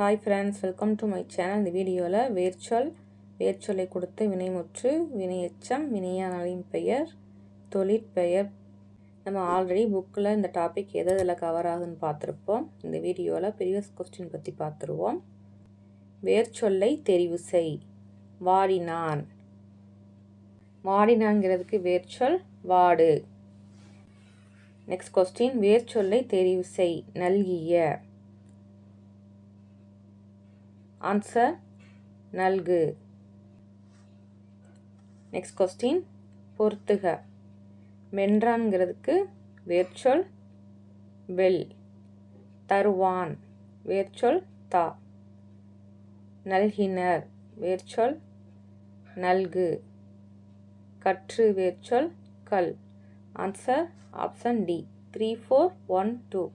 Hi friends welcome to my channel இந்த வீடியோவில் வேர்ச்சொல் வேர்ச்சொல்லை கொடுத்து வினைமுற்று வினையெச்சம் வினையானலின் பெயர் தொழிற்பெயர் நம்ம ஆல்ரெடி புக்கில் இந்த டாபிக் எது இதில் கவர் ஆகுதுன்னு பார்த்துருப்போம். இந்த வீடியோவில் ப்ரீவியஸ் கொஸ்டின் பற்றி பார்த்துருவோம். வேர்ச்சொல்லை தெரிவு செய் வாடினான். வாடினாங்கிறதுக்கு வேர்ச்சொல் வாடு. நெக்ஸ்ட் கொஸ்டின் வேர்ச்சொல்லை தெரிவு செய் நல்கிய. ஆன்சர் நல்கு. நெக்ஸ்ட் கொஸ்டின் பொறுத்துக. மென்றான்கிறதுக்கு வேர்ச்சொல் வெல். தருவான். வேர்ச்சொல் தா. நல்கினர். வேர்ச்சொல் நல்கு. கற்று வேர்ச்சொல் கல். Answer option D three four one two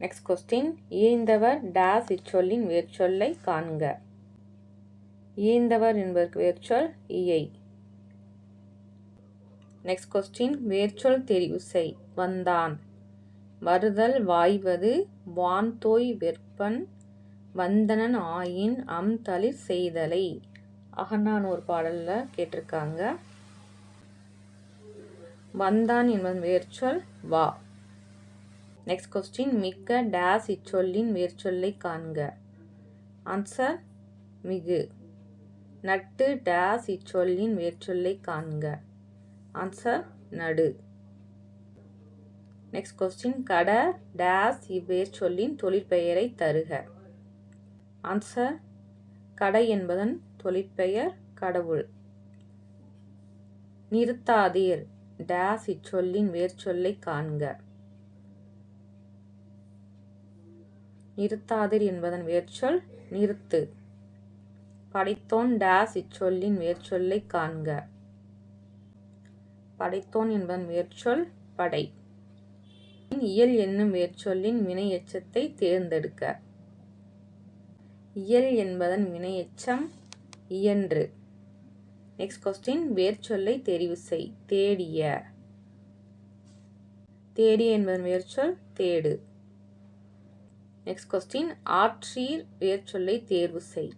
next question ஈந்தவர் டேஸ் இச்சொல்லின் வேர்ச்சொல்லை காண்க. ஈந்தவர் என்பதற்கு வேர்ச்சொல் இயை. நெக்ஸ்ட் கொஸ்டின் வேர்ச்சொல் தெரிவு செய். வந்தான். வருதல் வாய்வது வான்தோய் வெற்பன் வந்தனன் ஆயின் அம் தளிர் செய்தலை. அகன்னான் ஒரு பாடலில் கேட்டிருக்காங்க. வந்தான் என்பதன் வேர்ச்சொல் வா. நெக்ஸ்ட் கொஸ்டின் மிக்க டேஸ் இச்சொல்லின் வேர்ச்சொல்லை காண்க. ஆன்சர் மிகு. நட்டு டேஸ் இச்சொல்லின் வேர்ச்சொல்லை காண்க. ஆன்சர் நடு. நெக்ஸ்ட் கொஸ்டின் கட டேஸ் இவ்வேர்ச்சொல்லின் தொழிற்பெயரை தருக. ஆன்சர் கடை என்பதன் தொழிற்பெயர் கடவுள். நிறுத்தாதீர். டேஸ் இச்சொல்லின் வேர்ச்சொல்லை காண்க. நிறுத்தாதிர் என்பதன் வேர்ச்சொல் நிறுத்து. படைத்தோன் டேஸ் இச்சொல்லின் வேர்ச்சொல்லை காண்க. படைத்தோன் என்பதன் வேர்ச்சொல் படை. இயல் என்னும் வேர்ச்சொல்லின் வினை எச்சத்தை தேர்ந்தெடுக்க. இயல் என்பதன் வினை எச்சம் இயன்று. நெக்ஸ்ட் கொஸ்டின் வேர்ச்சொல்லை தெரிவு செய். தேடிய. தேடிய என்பதன் வேர்ச்சொல் தேடு. நெக்ஸ்ட் கொஸ்டின் ஆற்றீர் வேர்ச்சொல்லை தேர்வு செய்.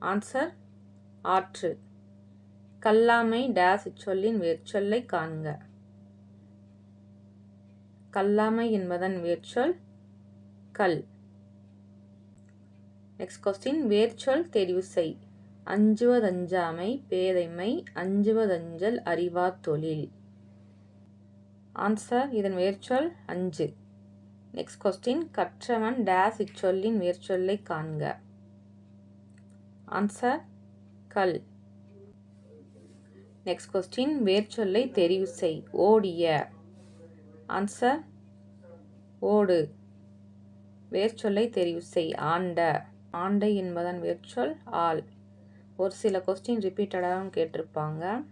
ஆன்சர் ஆற்று. கல்லாமை டேஸ் இச்சொல்லின் வேர்ச்சொல்லை காண்க. கல்லாமை என்பதன் வேர்ச்சொல் கல். நெக்ஸ்ட் கொஸ்டின் வேர்ச்சொல் தெரிவு செய். அஞ்சுவதஞ்சாமை பேதைமை அஞ்சுவதஞ்சல் அறிவா தொழில். ஆன்சர் இதன் வேர்ச்சொல் அஞ்சு. நெக்ஸ்ட் கொஸ்டின் கற்றவன் டேஸ் இச்சொல்லின் வேர்ச்சொல்லை காண்க. ஆன்சர் கல். நெக்ஸ்ட் கொஸ்டின் வேர்ச்சொல்லை தெரிவு செய். ஓடிய. ஆன்சர் ஓடு. வேர்ச்சொல்லை தெரிவு செய். ஆண்ட. ஆண்டை என்பதன் வேர்ச்சொல் ஆள். ஒரு சில கொஸ்டின் ரிப்பீட்டடாகவும் கேட்டிருப்பாங்க.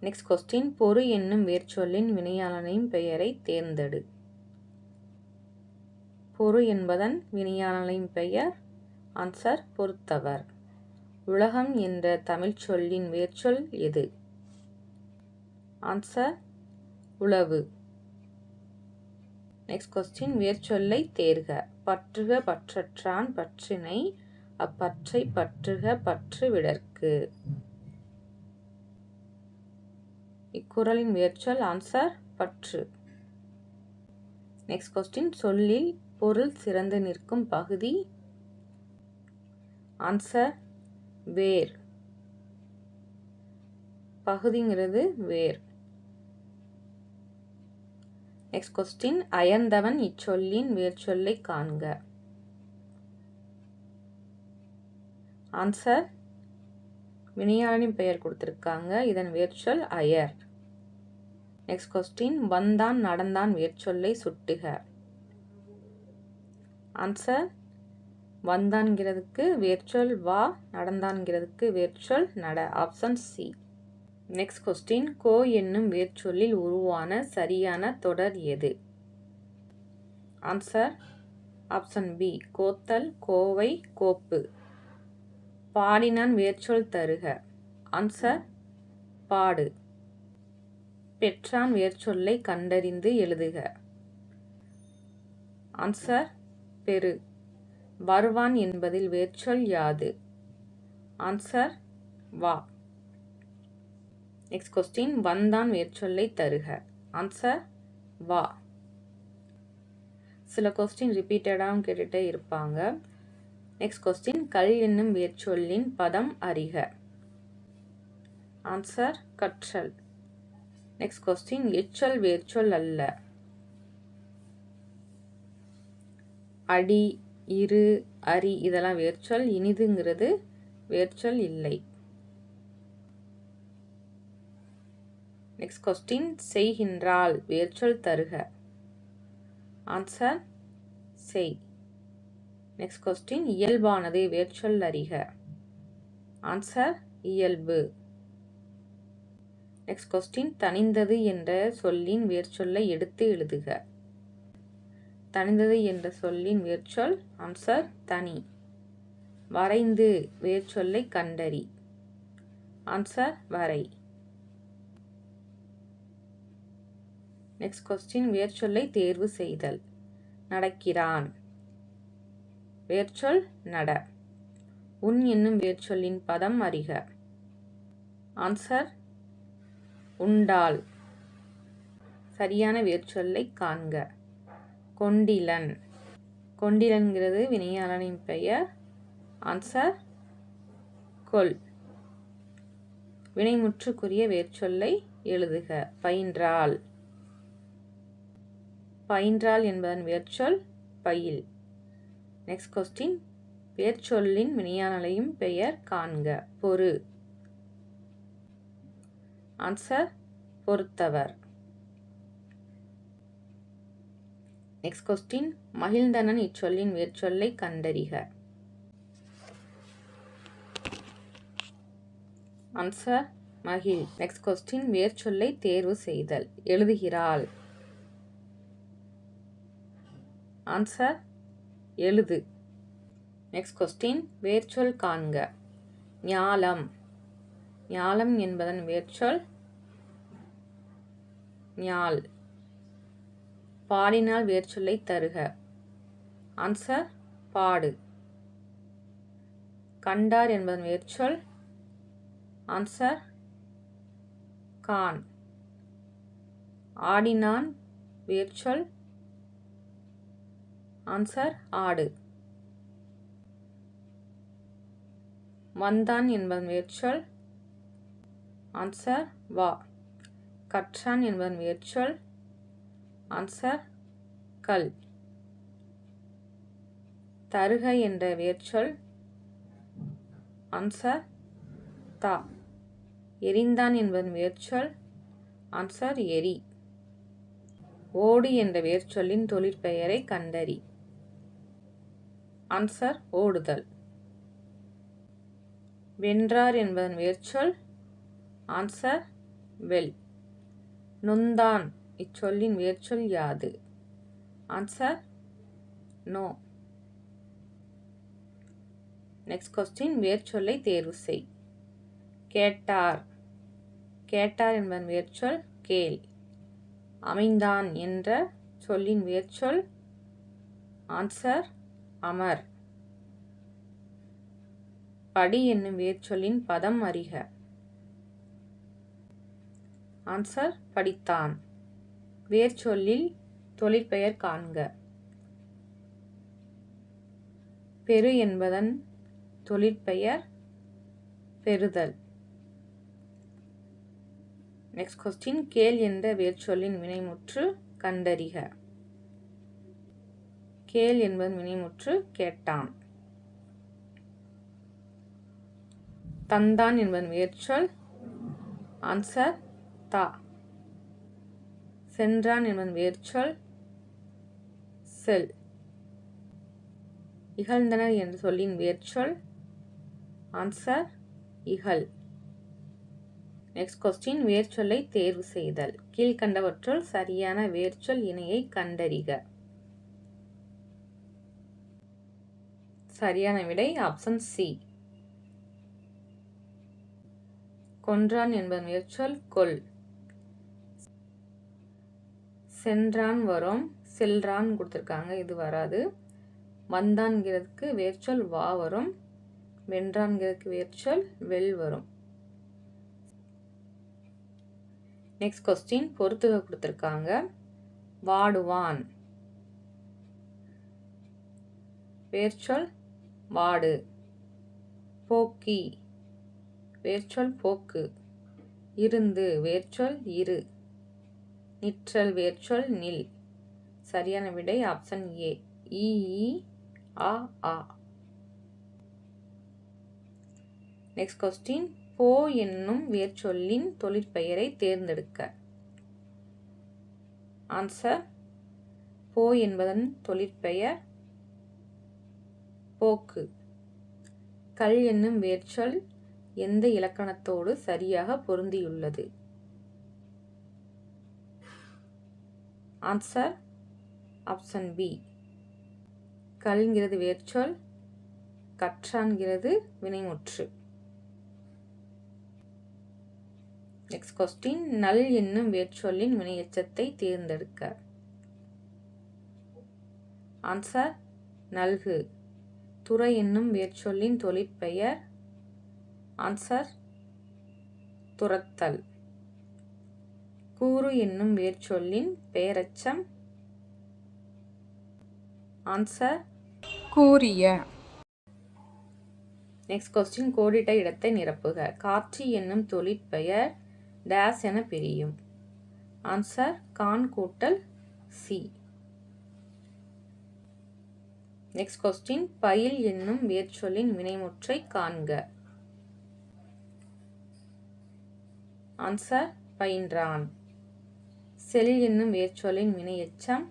நெக்ஸ்ட் கொஸ்டின் பொறு என்னும் வேர்ச்சொல்லின் வினையாளனின் பெயரை தேர்ந்தெடு. பொறு என்பதன் வினையாளனின் பெயர் ஆன்சர் பொறுத்தவர். உலகம் என்ற தமிழ் சொல்லின் வேர்ச்சொல் எது? ஆன்சர் உளவு. நெக்ஸ்ட் கொஸ்டின் வேர்ச்சொல்லை தேர்க. பற்றுக பற்றற்றான் பற்றினை அப்பற்றை பற்றுக பற்று விடற்கு இக்குறளின் வேர்ச்சொல் ஆன்சர் பற்று. நெக்ஸ்ட் கொஸ்டின் சொல்லில் பொருள் சிறந்து நிற்கும் பகுதி. ஆன்சர் வேர். பகுதிங்கிறது வேர். நெக்ஸ்ட் கொஸ்டின் அயர்ந்தவன் இச்சொல்லின் வேர்ச்சொல்லை காண்க. ஆன்சர் வினையாளனின் பெயர் கொடுத்துருக்காங்க. இதன் வேர்ச்சொல் அயர். நெக்ஸ்ட் கொஸ்டின் வந்தான் நடந்தான் வேர்ச்சொல்லை சுட்டுக. ஆன்சர் வந்தான்கிறதுக்கு வேர்ச்சொல் வா நடந்தான்கிறதுக்கு வேர்ச்சொல் நட. ஆப்ஷன் சி நெக்ஸ்ட் கொஸ்டின் கோ என்னும் வேர்ச்சொல்லில் உருவான சரியான தொடர் எது? ஆன்சர் ஆப்ஷன் பி கோத்தல் கோவை கோப்பு. பாடினான் வேர்ச்சொல் தருக. ஆன்சர் பாடு. பெற்றான் வேர்ச்சொல்லை கண்டறிந்து எழுதுக. ஆன்சர் பெரு வருவான் என்பதில் வேர்ச்சொல் யாது? ஆன்சர் வா. நெக்ஸ்ட் கொஸ்டின் வந்தான் வேர்ச்சொல்லை தருக. ஆன்சர் வா. சில கொஸ்டின் ரிப்பீட்டடாகவும் கேட்டுகிட்டே இருப்பாங்க. நெக்ஸ்ட் கொஸ்டின் கல் என்னும் வேர்ச்சொல்லின் பதம் அறிக. ஆன்சர் கற்றல். நெக்ஸ்ட் கொஸ்டின் எச்சொல் வேர்ச்சொல் அல்ல. அடி இரு அரி இதெல்லாம் வேர்ச்சொல் இனிதுங்கிறது வேர்ச்சொல் இல்லை. நெக்ஸ்ட் கொஸ்டின் செய்கின்றால் வேர்ச்சொல் தருக. ஆன்சர் செய். நெக்ஸ்ட் கொஸ்டின் இயல்பானது வேர்ச்சொல் அறிக. ஆன்சர் இயல்பு. நெக்ஸ்ட் கொஸ்டின் தனிந்தது என்ற சொல்லின் வேர்ச்சொல்லை எடுத்து எழுதுக. தனிந்தது என்ற சொல்லின் வேர்ச்சொல் ஆன்சர் தனி. வரைந்து வேர்ச்சொல்லை கண்டறி. ஆன்சர் வரை. நெக்ஸ்ட் கொஸ்டின் வேர்ச்சொல்லை தேர்வு செய்தல். நடக்கிறான். வேர்ச்சொல் நட. உன் என்னும் வேர்ச்சொல்லின் பதம் அறிக. ஆன்சர் உண்டால். சரியான வேர்ச்சொல்லை காண்க. கொண்டிலன். கொண்டிலன்கிறது வினையாளனின் பெயர். ஆன்சர் கொல் வினைமுற்றுக்குரிய வேர்ச்சொல்லை எழுதுக. பயின்றால் பயின்றால் என்பதன் வேர்ச்சொல் பயில். நெக்ஸ்ட் கொஸ்டின் வேர்ச்சொல்லின் வினையாளனையும் பெயர் காண்க. பொறு. ஆன்சர் பொறுத்தவர். நெக்ஸ்ட் கொஸ்டின் மகிழ்ந்தனன் இச்சொல்லின் வேர்ச்சொல்லை கண்டறிக. ஆன்சர் மகிழ். நெக்ஸ்ட் கொஸ்டின் வேர்ச்சொல்லை தேர்வு செய்தல். எழுதுகிறாள். ஆன்சர் எழுது. நெக்ஸ்ட் கொஸ்டின் வேர்ச்சொல் காண்க. ஞாலம். ஞாலம் என்பதன் வேர்ச்சொல் ஞாள் பாடினால் வேர்ச்சொல்லை தருக. ஆன்சர் பாடு. கண்டார் என்பதன் வேர்ச்சொல் ஆன்சர் கான் ஆடினான் வேர்ச்சொல் ஆன்சர் ஆடு. வந்தான் என்பதன் வேர்ச்சொல் ஆன்சர் வா. கற்றான் என்பதன் வேர்ச்சொல் ஆன்சர் கல். தருக என்ற வேர்ச்சொல். ஆன்சர் தா. எரிந்தான் என்பதன் வேர்ச்சொல். ஆன்சர் எரி. ஓடு என்ற வேர்ச்சொல்லின் தொழிற்பெயரை கண்டறி. ஆன்சர் ஓடுதல். வென்றார் என்பதன் வேர்ச்சொல். ஆன்சர் வெல். நொந்தான். இச்சொல்லின் வேர்ச்சொல் யாது? ஆன்சர் நோ நெக்ஸ்ட் கொஸ்டின் வேர்ச்சொல்லை தேர்வு செய். கேட்டார். கேட்டார் என்பதன் வேர்ச்சொல் கேள். அமைந்தான் என்ற சொல்லின் வேர்ச்சொல் ஆன்சர் அமர். படி என்னும் வேர்ச்சொல்லின் பதம் அறிக. ஆன்சர் படித்தான். வேர்ச்சொல்லில் தொழிற்பெயர் காண்க. பெரு என்பதன் தொழிற்பெயர் பெறுதல். நெக்ஸ்ட் கொஸ்டின் கேள் என்ற வேர்ச்சொல்லின் வினைமுற்று கண்டறிக. கேள் என்பதன் வினைமுற்று கேட்டான். தந்தான் என்பதன் வேர்ச்சொல் ஆன்சர் தா. சென்றான் என்பன் வேர்ச்சொல் செல். இகழ்ந்தனர் என்ற சொல்லின் வேர்ச்சொல் ஆன்சர் இகழ். நெக்ஸ்ட் கொஸ்டின் வேர்ச்சொல்லை தேர்வு செய்தல். கீழ்கண்டவற்றுள் சரியான வேர்ச்சொல் இணையை கண்டறிக. சரியான விடை ஆப்ஷன் சி கொன்றான் என்பதன் வேர்ச்சொல் கொல். சென்றான் வரும் செல்றான் கொடுத்துருக்காங்க இது வராது. வந்தான்கிறதுக்கு வேர்ச்சொல் வா வரும் வென்றான்கிறதுக்கு வேர்ச்சொல் வெல் வரும். நெக்ஸ்ட் கொஸ்டின் பொறுத்துக கொடுத்துருக்காங்க. வாடுவான். வேர்ச்சொல் வாடு. போக்கி. வேர்ச்சொல் போக்கு. இருந்து வேர்ச்சொல் இரு. நிற்றல் வேர்ச்சொல் நில். சரியான விடை ஆப்ஷன் ஏ இஇ ஆ ஆ நெக்ஸ்ட் கொஸ்டின் போ என்னும் வேர்ச்சொல்லின் தொழிற்பெயரை தேர்ந்தெடுக்க. ஆன்சர் போ என்பதன் தொழிற்பெயர் போக்கு. கல் என்னும் வேர்ச்சொல் எந்த இலக்கணத்தோடு சரியாக பொருந்தியுள்ளது? ஆன்சர் ஆப்ஷன் பி கல்ங்கிறது வேர்ச்சொல் கற்றான்கிறது வினைமுற்று. நெக்ஸ்ட் கொஸ்டின் நல் என்னும் வேர்ச்சொல்லின் வினையச்சத்தை தேர்ந்தெடுக்க. ஆன்சர் நல்கு. துறை என்னும் வேர்ச்சொல்லின் தொழிற்பெயர். ஆன்சர் துரத்தல் கூறு என்னும் வேர்ச்சொல்லின் பெயரச்சம் ஆன்சர் கூறிய. நெக்ஸ்ட் கொஸ்டின் கோடிட்ட இடத்தை நிரப்புக. காட்சி என்னும் தொழிற்பெயர் டேஸ் என பிரியும். ஆன்சர் கான் கூட்டல் சி நெக்ஸ்ட் கொஸ்டின் பயில் என்னும் வேர்ச்சொல்லின் வினைமுற்றை காண்க. ஆன்சர் பயின்றான். செல் என்னும் வேர்ச்சொல்லின் வினையெச்சம்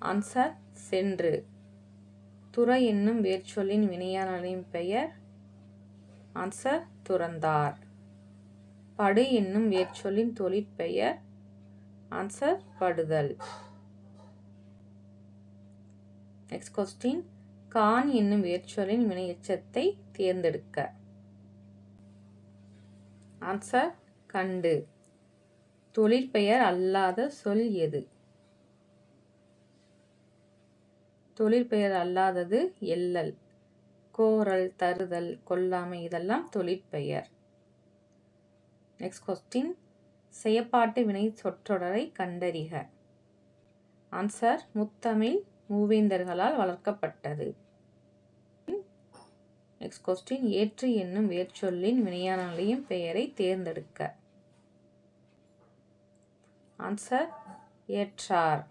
ஆன்சர் சென்று. துறை என்னும் வேர்ச்சொல்லின் வினையாளரின் பெயர். ஆன்சர் துறந்தார். படு என்னும் வேர்ச்சொல்லின் தொழிற்பெயர் ஆன்சர் படுதல். நெக்ஸ்ட் கொஸ்டின் கான் என்னும் வேர்ச்சொல்லின் வினையச்சத்தை தேர்ந்தெடுக்க. ஆன்சர் கண்டு. தொழிற்பெயர் அல்லாத சொல் எது? தொழிற்பெயர் அல்லாதது எல்லல் கோரல் தருதல் கொல்லாமை இதெல்லாம் தொழிற்பெயர். நெக்ஸ்ட் கொஸ்டின் செயப்பாட்டு வினை சொற்றொடரை கண்டறிக. ஆன்சர் முத்தமிழ் மூவேந்தர்களால் வளர்க்கப்பட்டது. நெக்ஸ்ட் கொஸ்டின் ஏற்று என்னும் வேர்ச்சொல்லின் வினையான பெயரை தேர்ந்தெடுக்க. ஆன்சர் ஏற்றார்.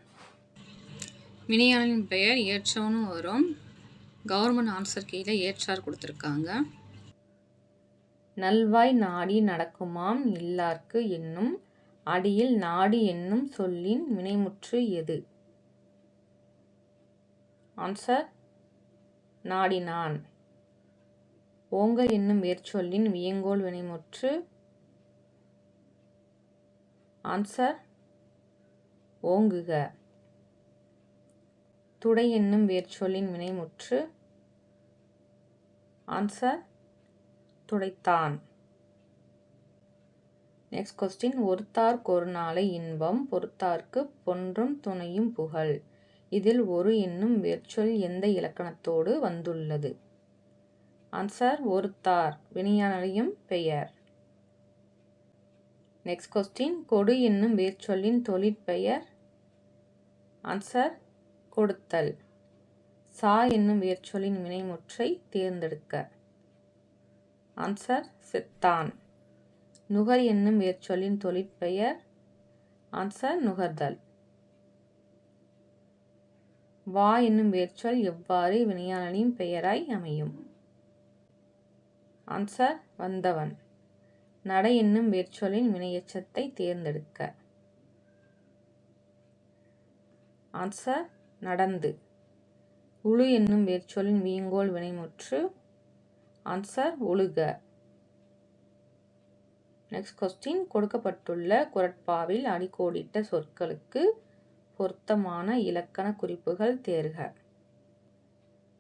வினையாளனின் பெயர் ஏற்றவனும் வரும். கவர்மெண்ட் ஆன்சர் கீழே ஏற்றார் கொடுத்துருக்காங்க. நல்வாய் நாடி நடக்குமாம் இல்லார்க்கு என்னும். அடியில் நாடி என்னும் சொல்லின் வினைமுற்று எது? ஆன்சர் நாடினான். ஓங்க என்னும் வேர்ச்சொல்லின் வியங்கோல் வினைமுற்று. ஆன்சர் ஓங்குக. துடை என்னும் வேர்ச்சொல்லின் வினைமுற்று ஆன்சர் துடைத்தான். நெக்ஸ்ட் கொஸ்டின் ஒருத்தார் ஒரு நாளை இன்பம் பொறுத்தார்க்கு பொன்றும் துணையும் புகழ். இதில் ஒரு என்னும் வேர்ச்சொல் எந்த இலக்கணத்தோடு வந்துள்ளது? ஆன்சர் ஒருத்தார். வினையானலையும் பெயர். நெக்ஸ்ட் கொஸ்டின் கொடு என்னும் வேர்ச்சொல்லின் தொழிற்பெயர். ஆன்சர் கொடுத்தல். சா என்னும் வேர்ச்சொல்லின் வினைமுற்றை தேர்ந்தெடுக்க. ஆன்சர் செத்தான். நுகர் என்னும் வேர்ச்சொல்லின் தொழிற்பெயர். ஆன்சர் நுகர்தல். வா என்னும் வேர்ச்சொல் எவ்வாறு வினையாளனின் பெயராய் அமையும்? ஆன்சர் வந்தவன். நடை என்னும் வேர்ச்சொல்லின் வினையச்சத்தை தேர்ந்தெடுக்க. ஆன்சர் நடந்து. உழு என்னும் வேர்ச்சொல்லின் வீங்கோல் வினைமுற்று. ஆன்சர் ஒழுக. நெக்ஸ்ட் கொஸ்டின் கொடுக்கப்பட்டுள்ள குரட்பாவில் அடிக்கோடிட்ட சொற்களுக்கு பொருத்தமான இலக்கண குறிப்புகள் தேர்க.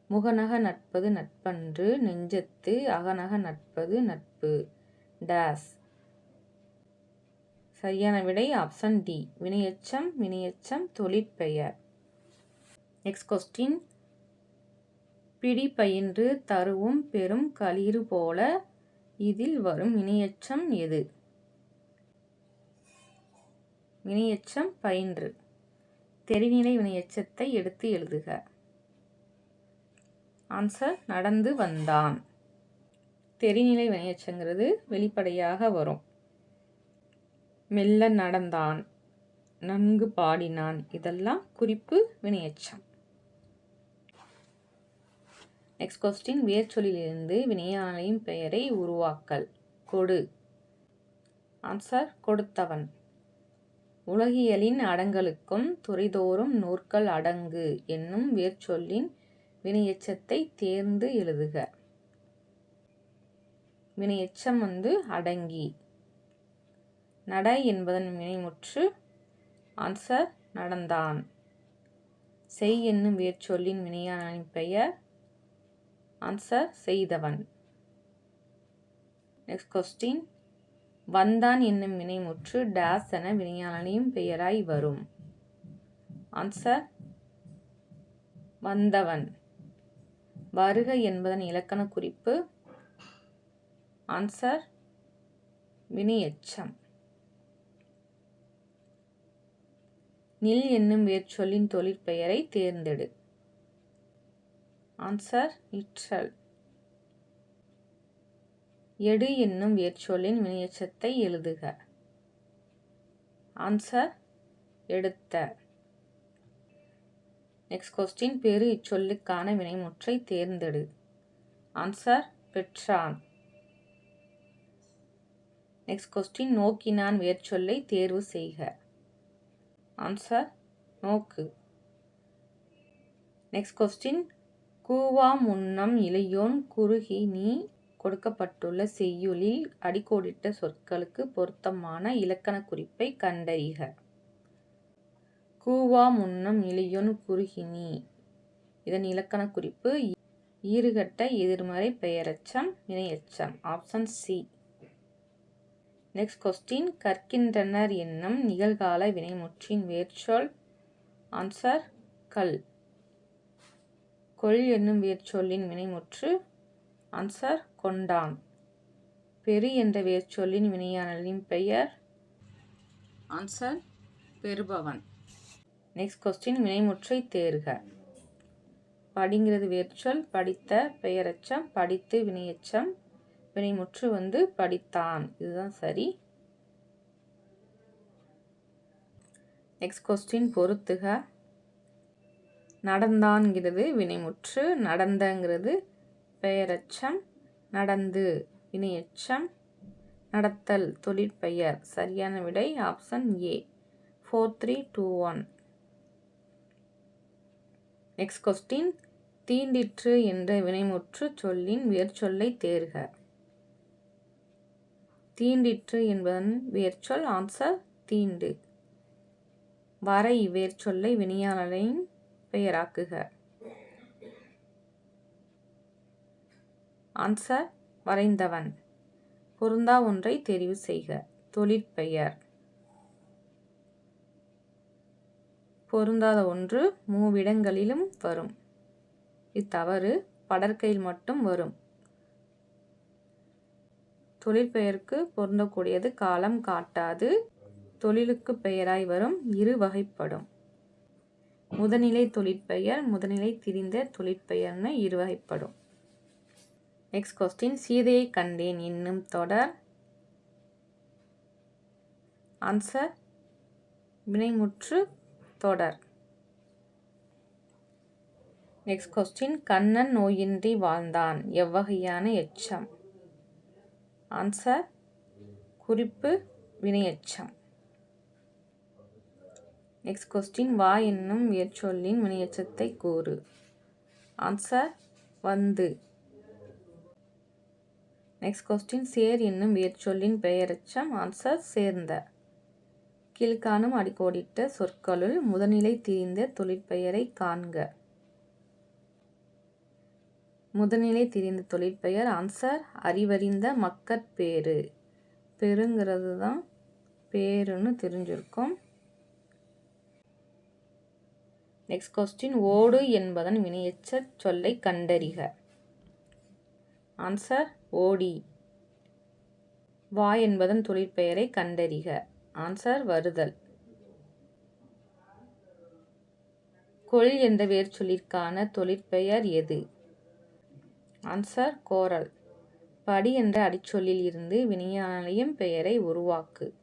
முகநக நட்பது நட்பன்று நெஞ்சத்து அகநக நட்பது நட்பு. டேஸ். சரியான விடை ஆப்ஷன் டி. வினையச்சம் வினையச்சம் தொழிற்பெயர். Next question. பிடி பயின்று தருவும் பெரும் களிறு போல இதில் வரும் வினையெச்சம் எது? வினையச்சம் பயின்று. தெரிநிலை வினையச்சத்தை எடுத்து எழுதுக. ஆன்சர் நடந்து வந்தான். தெரிநிலை வினையச்சங்கிறது வெளிப்படையாக வரும். மெல்ல நடந்தான் நன்கு பாடினான். இதெல்லாம் குறிப்பு வினையச்சம். நெக்ஸ்ட் கொஸ்டின் வேர்ச்சொல்லிலிருந்து வினையாளையும் பெயரை உருவாக்கல். கொடு. ஆன்சர் கொடுத்தவன். உலகியலின் அடங்கலுக்கும் துறைதோறும் நூற்கள் அடங்கு என்னும் வேர்ச்சொல்லின் வினையச்சத்தை தேர்ந்து எழுதுக. வினை எச்சம் வந்து அடங்கி. நட என்பதன் வினைமுற்று ஆன்சர் நடந்தான். செய் என்னும் வேர்ச்சொல்லின் வினையான பெயர் ஆன்சர் செய்தவன். நெக்ஸ்ட் கொஸ்டின் வந்தான் என்னும் வினைமுற்று டேஸ் என வினையாளனையும் பெயராய் வரும். ஆன்சர் வந்தவன். வருக என்பதன் இலக்கண குறிப்பு ஆன்சர் வினையெச்சம். நில் என்னும் வேர்ச்சொல்லின் தொழிற்பெயரை தேர்ந்தெடு. ஆன்சர் இற்றல். எடு என்னும் வேர்ச்சொல்லின் வினையச்சத்தை எழுதுக. ஆன்சர் எடுத்த. நெக்ஸ்ட் கொஸ்டின் பெரு இச்சொல்லுக்கான வினைமுற்றை தேர்ந்தெடு. ஆன்சர் பெற்றான். நெக்ஸ்ட் கொஸ்டின் நோக்கினான் வேர்ச்சொல்லை தேர்வு செய்க. ஆன்சர் நோக்கு. நெக்ஸ்ட் கொஸ்டின் கூவா முன்னம் இளையோன் குறுகி நீ கொடுக்கப்பட்டுள்ள செய்யுளில் அடிக்கோடிட்ட சொற்களுக்கு பொருத்தமான இலக்கண குறிப்பை கண்டறிக. கூவா முன்னம் இளையோன் குறுகினி இதன் இலக்கண குறிப்பு ஈறுகட்ட எதிர்மறை பெயரச்சம் இணையச்சம். ஆப்ஷன் சி நெக்ஸ்ட் கொஸ்டின் கற்கின்றனர் என்னும் நிகழ்கால வினைமுற்றின் வேர்ச்சொல். ஆன்சர் கல். கொள் என்னும் வேர்ச்சொல்லின் வினைமுற்று. ஆன்சர் கொண்டான். பெரு என்ற வேர்ச்சொல்லின் வினையானலின் பெயர். ஆன்சர் பெறுபவன். நெக்ஸ்ட் கொஸ்டின் வினைமுற்றை தேர்க. படிங்கிறது வேர்ச்சொல் படித்த பெயரச்சம் படித்து வினையச்சம். வினைமுற்று வந்து படித்தான். இதுதான் சரி. நெக்ஸ்ட் கொஸ்டின் பொறுத்துக. நடந்தான்கிறது வினைமுற்று நடந்தங்கிறது பெயரச்சம் நடந்து வினையச்சம் நடத்தல் தொழிற்பெயர் சரியான விடை option A four three two one next question தீண்டிற்று என்ற வினைமுற்று சொல்லின் வேர்ச்சொல்லை தேர்க. தீண்டிற்று என்பதன் வேர்ச்சொல் ஆன்சர் தீண்டு. வரை வேர்ச்சொல்லை வினையாளரின் பெயராக்குக. ஆன்சர் வரைந்தவன். பொருந்தா ஒன்றை தெரிவு செய்க. தொழிற்பெயர். பொருந்தாத ஒன்று மூவிடங்களிலும் வரும். இத்தவறு படற்கையில் மட்டும் வரும். தொழிற்பெயருக்கு பொருந்தக்கூடியது காலம் காட்டாது. தொழிலுக்கு பெயராய் வரும் இரு வகைப்படும். முதநிலை தொழிற்பெயர் முதநிலை திரிந்த தொழிற்பெயர்னு இரு வகைப்படும். நெக்ஸ்ட் கொஸ்டின் சீதையை கண்டேன். என்னும் தொடர். ஆன்சர் வினைமுற்று தொடர். நெக்ஸ்ட் கொஸ்டின் கண்ணன் நோயின்றி வாழ்ந்தான். எவ்வகையான எச்சம். ஆன்சர் குறிப்பு வினையச்சம். நெக்ஸ்ட் கொஸ்டின் வா என்னும் வேர்ச்சொல்லின் வினையச்சத்தை கூறு. ஆன்சர் வந்து. நெக்ஸ்ட் கொஸ்டின் சேர் என்னும் வேர்ச்சொல்லின் பெயரச்சம். ஆன்சர் சேர்ந்த. கீழ்காணும் அடிக்கோடிட்ட சொற்களுள் முதநிலை திரிந்த தொழிற்பெயரை காண்க. முதநிலை திரிந்த தொழிற்பெயர் ஆன்சர் அறிவறிந்த மக்கட்பேறு பெருங்கிறது தான் பேருன்னு தெரிஞ்சிருக்கும். நெக்ஸ்ட் கொஸ்டின் ஓடு என்பதன் வினையச்ச சொல்லை கண்டறிக. ஆன்சர் ஓடி. வா என்பதன் தொழிற்பெயரை கண்டறிக. ஆன்சர் வருதல். கொள் என்ற வேர்ச்சொல்லிற்கான தொழிற்பெயர் எது? ஆன்சர் கோரல். படி என்ற அடிச்சொல்லில் இருந்து வினையாளையும் பெயரை உருவாக்கு.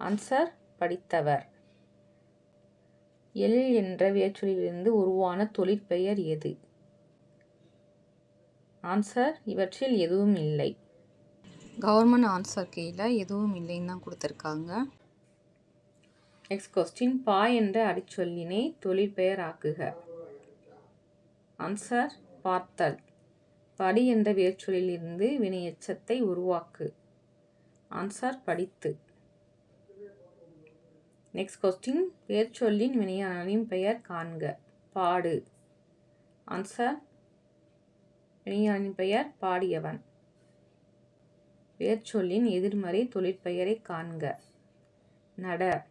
ஆன்சர் படித்தவர். எல் என்ற வேர்ச்சொல்லிலிருந்து உருவான தொழிற்பெயர் எது? ஆன்சர் இவற்றில் எதுவும் இல்லை. கவர்மெண்ட் ஆன்சர் கீழே எதுவும் இல்லைன்னு தான் கொடுத்துருக்காங்க. நெக்ஸ்ட் கொஸ்டின் பா என்ற அடிச்சொல்லினை தொழிற்பெயர் ஆக்குக. ஆன்சர் பார்த்தல். படி என்ற வேர்ச்சொல்லிலிருந்து வினையெச்சத்தை உருவாக்கு. ஆன்சர் படித்து. நெக்ஸ்ட் கொஸ்டின் வேர்ச்சொல்லின் வினையாளின் பெயர் காண்க. பாடு. ஆன்சர் வினையாளின் பெயர் பாடியவன். வேர்ச்சொல்லின் எதிர்மறை தொழிற்பெயரை காண்க. நட.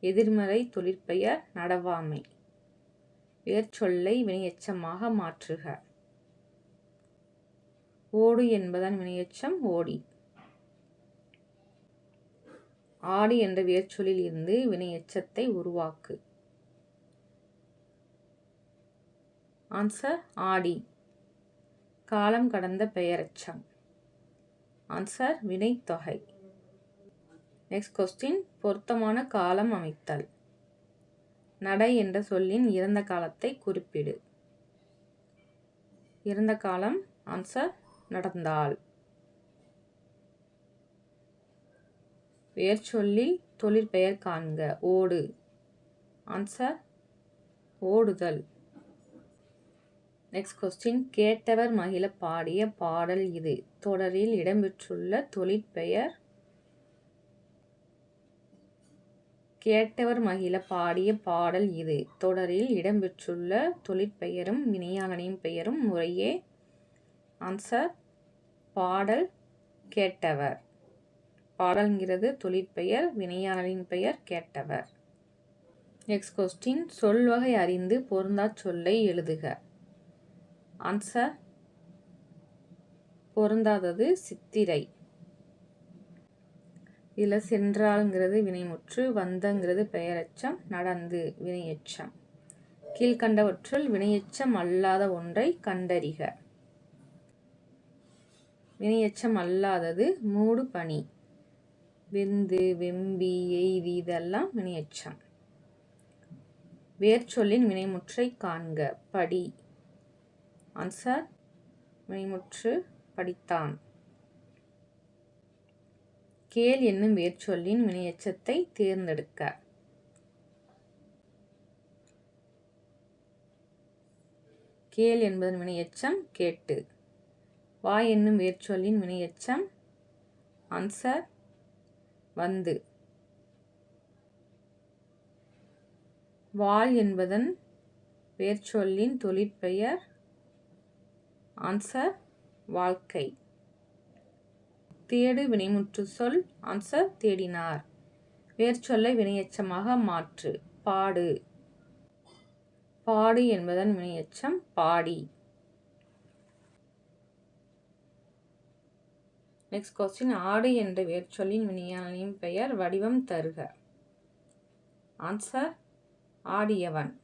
எதிர்மறை தொழிற்பெயர் நடவாமை. வேர்ச்சொல்லை வினையெச்சமாக மாற்றுக. ஓடு என்பதன் வினையச்சம் ஓடி. ஆடி என்ற வேர்ச்சொல்லில் இருந்து வினையச்சத்தை உருவாக்கு. ஆன்சர் ஆடி. காலம் கடந்த பெயரச்சம். ஆன்சர் வினைத்தொகை. நெக்ஸ்ட் கொஸ்டின் பொருத்தமான காலம் அமைத்தல். நடை என்ற சொல்லின் இறந்த காலத்தை குறிப்பிடு. இறந்த காலம் ஆன்சர் நடந்தால் சொல்லி தொழிற்பெயர் காண்க. ஓடு. ஆன்சர் ஓடுதல். நெக்ஸ்ட் கொஸ்டின் கேட்டவர் மகிழ பாடிய பாடல் இது. தொடரில் இடம்பெற்றுள்ள தொழிற்பெயர் கேட்டவர் மகிழ பாடிய பாடல் இது. தொடரில் இடம்பெற்றுள்ள தொழிற்பெயரும் வினையாளனின் பெயரும் முறையே ஆன்சர் பாடல் கேட்டவர். பாடல்ங்கிறது தொழிற்பெயர் வினையாளரின் பெயர் கேட்டவர். நெக்ஸ்ட் கொஸ்டின் சொல்வகை அறிந்து பொருந்தா சொல்லை எழுதுக. ஆன்சர் பொருந்தாதது சித்திரை. இதில் சென்றால்ங்கிறது வினைமுற்று வந்தங்கிறது பெயரச்சம் நடந்து வினையச்சம். கீழ்கண்டவற்றுள் வினையச்சம் அல்லாத ஒன்றை கண்டறிக. வினையச்சம் அல்லாதது மூடு பனி விந்து வெம்பி எய்தி இதெல்லாம் வினையச்சம். வேர்ச்சொல்லின் வினைமுற்றை காண்க. படி. ஆன்சர்? வினைமுற்று படித்தான். கேள் என்னும் வேர்ச்சொல்லின் வினையச்சத்தை தேர்ந்தெடுக்க. கேள் என்பதன் வினையச்சம் கேட்டு. வா என்னும் வேர்ச்சொல்லின் வினையச்சம் ஆன்சர் வந்து. வாள் என்பதன் வேர்ச்சொல்லின் தொழிற்பெயர் ஆன்சர் வாழ்க்கை. தேடு வினைமுற்று சொல் ஆன்சர் தேடினார். வேர்ச்சொல்லை வினையச்சமாக மாற்று பாடு. பாடு என்பதன் வினையச்சம் பாடி. நெக்ஸ்ட் கொஸ்டின் ஆடு என்ற வேர்ச்சொல்லின் விஞ்ஞானியின் பெயர் வடிவம் தருக. ஆன்சர் ஆடியவன்.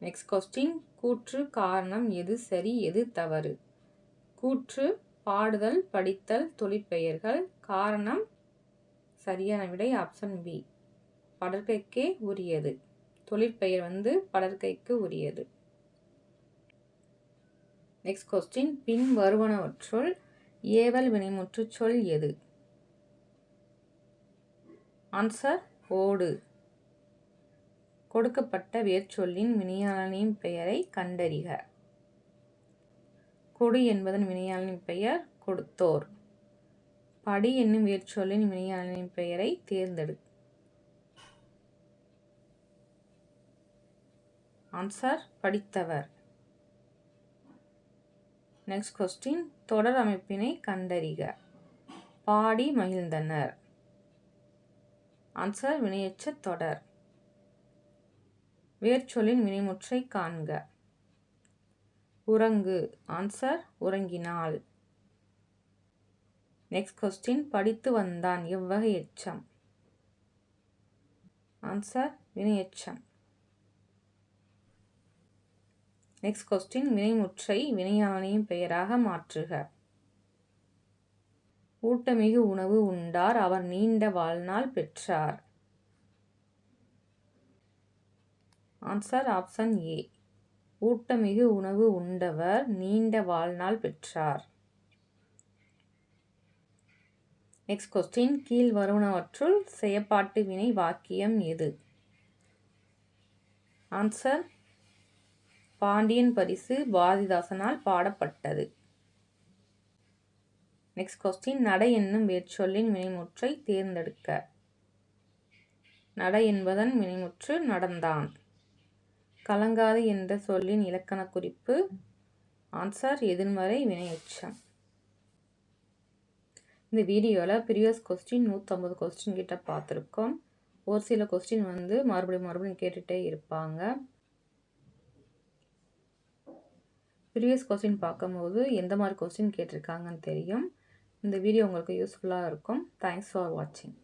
நெக்ஸ்ட் கொஸ்டின் கூற்று காரணம் எது சரி எது தவறு? கூற்று பாடுதல் படித்தல் தொழிற்பெயர்கள். காரணம் சரியான விடை ஆப்ஷன் பி படற்கைக்கே உரியது. தொழிற்பெயர் வந்து படற்கைக்கு உரியது. நெக்ஸ்ட் கொஸ்டின் பின் வருவனவற்றுள் ஏவல் வினைமுற்று சொல் எது? ஆன்சர் ஓடு. கொடுக்கப்பட்ட வேர்ச்சொல்லின் வினையாளனின் பெயரை கண்டறிக. கொடு என்பதன் வினையாளனின் பெயர் கொடுத்தோர். படி என்னும் வேர்ச்சொல்லின் வினையாளனின் பெயரை தேர்ந்தெடு. ஆன்சர் படித்தவர். நெக்ஸ்ட் கொஸ்டின் தொடர் அமைப்பினை கண்டறிக. பாடி மகிழ்ந்தனர். ஆன்சர் வினையச்ச தொடர். வேர்ச்சொல்லின் வினைமுற்றை காண்க. உறங்கு. ஆன்சர் உறங்கினாள் நெக்ஸ்ட் கொஸ்டின் படித்து வந்தான். எவ்வகை எச்சம்? ஆன்சர் வினையெச்சம் நெக்ஸ்ட் கொஸ்டின் வினைமுற்றை வினையாளனையும் பெயராக மாற்றுக. ஊட்டமிகு உணவு உண்டார். அவர் நீண்ட வாழ்நாள் பெற்றார். ஆன்சர் ஆப்ஷன் ஏ ஊட்டமிகு உணவு உண்டவர் நீண்ட வாழ்நாள் பெற்றார். நெக்ஸ்ட் கொஸ்டின் கீழ் வருவனவற்றுள் செயப்பாட்டு வினை வாக்கியம் எது? ஆன்சர் பாண்டியன் பரிசு பாரதிதாசனால் பாடப்பட்டது. நெக்ஸ்ட் கொஸ்டின் நடை என்னும் வேர்ச்சொல்லின் வினைமுற்றை தேர்ந்தெடுக்க. நடை என்பதன் வினைமுற்று நடந்தான். கலங்காது என்ற சொல்லின் இலக்கண குறிப்பு. ஆன்சர் எதிர்மறை வினையெச்சம். இந்த வீடியோவில் ப்ரீவியஸ் கொஸ்டின் நூற்றம்பது கொஸ்டின் கிட்ட பார்த்துருக்கோம். ஒரு சில கொஸ்டின் வந்து மறுபடியும் மறுபடியும் கேட்டுகிட்டே இருப்பாங்க. ப்ரீவியஸ் கொஸ்டின் பார்க்கும்போது எந்த மாதிரி கொஸ்டின் கேட்டிருக்காங்கன்னு தெரியும். இந்த வீடியோ உங்களுக்கு யூஸ்ஃபுல்லாக இருக்கும். தேங்க்ஸ் ஃபார் வாட்சிங்